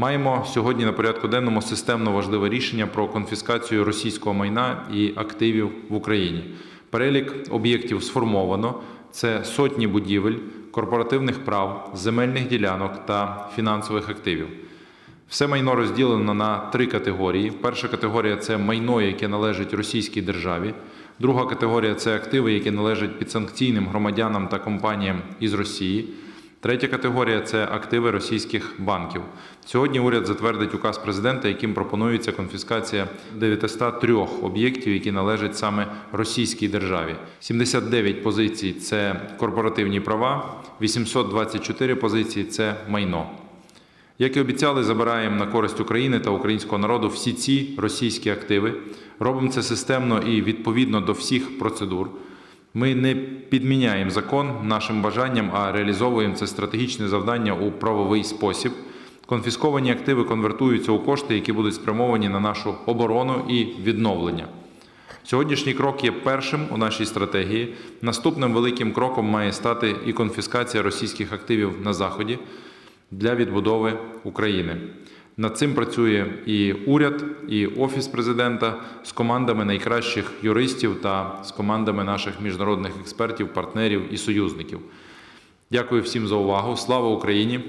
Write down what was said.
Маємо сьогодні на порядку денному системно важливе рішення про конфіскацію російського майна і активів в Україні. Перелік об'єктів сформовано. Це сотні будівель, корпоративних прав, земельних ділянок та фінансових активів. Все майно розділено на три категорії. Перша категорія це майно, яке належить російській державі. Друга категорія це активи, які належать підсанкційним громадянам та компаніям із Росії. Третя категорія це активи російських банків. Сьогодні уряд затвердить указ президента, яким пропонується конфіскація 903 об'єктів, які належать саме російській державі. 79 позицій це корпоративні права, 824 позиції це майно. Як і обіцяли, забираємо на користь України та українського народу всі ці російські активи. Робимо це системно і відповідно до всіх процедур. Ми не підміняємо закон нашим бажанням, а реалізовуємо це стратегічне завдання у правовий спосіб. Конфісковані активи конвертуються у кошти, які будуть спрямовані на нашу оборону і відновлення. Сьогоднішній крок є першим у нашій стратегії. Наступним великим кроком має стати і конфіскація російських активів на заході для відбудови України. Над цим працює і уряд, і офіс президента з командами найкращих юристів та з командами наших міжнародних експертів, партнерів і союзників. Дякую всім за увагу. Слава Україні!